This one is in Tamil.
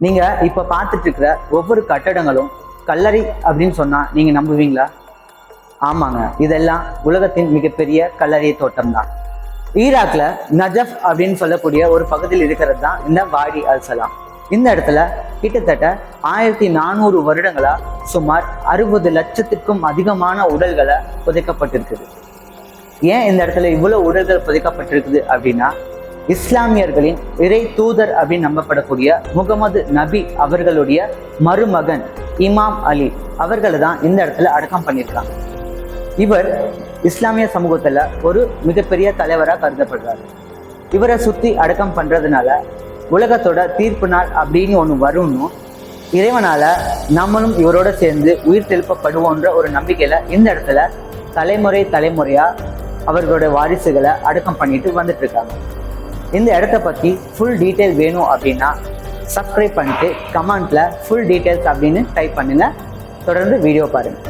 நீங்க இப்ப பார்த்துட்டு இருக்கிற ஒவ்வொரு கட்டடங்களும் கல்லறை அப்படின்னு சொன்னா நீங்க நம்புவீங்களா? ஆமாங்க. இதெல்லாம் உலகத்தின் மிகப்பெரிய கல்லறை தோட்டம் தான் ஈராக்ல நஜஃப் அப்படின்னு சொல்லக்கூடிய ஒரு பகுதியில் இருக்கிறது தான் இந்த வாடி அல்சலாம் இந்த இடத்துல கிட்டத்தட்ட ஆயிரத்தி நானூறு வருடங்களா சுமார் அறுபது லட்சத்துக்கும் அதிகமான உடல்களை புதைக்கப்பட்டிருக்குது. ஏன் இந்த இடத்துல இவ்வளவு உடல்கள் புதைக்கப்பட்டிருக்குது அப்படின்னா இஸ்லாமியர்களின் இறை தூதர் அப்படின்னு நம்பப்படக்கூடிய முகமது நபி அவர்களுடைய மருமகன் இமாம் அலி அவர்களை தான் இந்த இடத்துல அடக்கம் பண்ணியிருக்காங்க. இவர் இஸ்லாமிய சமூகத்தில் ஒரு மிகப்பெரிய தலைவராக கருதப்படுறாரு. இவரை சுற்றி அடக்கம் பண்ணுறதுனால உலகத்தோட தீர்ப்பு நாள் அப்படின்னு ஒன்று வரும்னு இறைவனால் நம்மளும் இவரோட சேர்ந்து உயிர் தெழுப்பப்படுவோன்ற ஒரு நம்பிக்கையில் இந்த இடத்துல தலைமுறை தலைமுறையாக அவர்களோட வாரிசுகளை அடக்கம் பண்ணிட்டு வந்துட்டு இருக்காங்க. இந்த இடத்த பற்றி ஃபுல் டீட்டெயில் வேணும் அப்படின்னா சப்ஸ்கிரைப் பண்ணிட்டு கமெண்ட்டில் ஃபுல் டீட்டெயில்ஸ் அப்படின்னு டைப் பண்ணுங்கள் தொடர்ந்து வீடியோ பாருங்கள்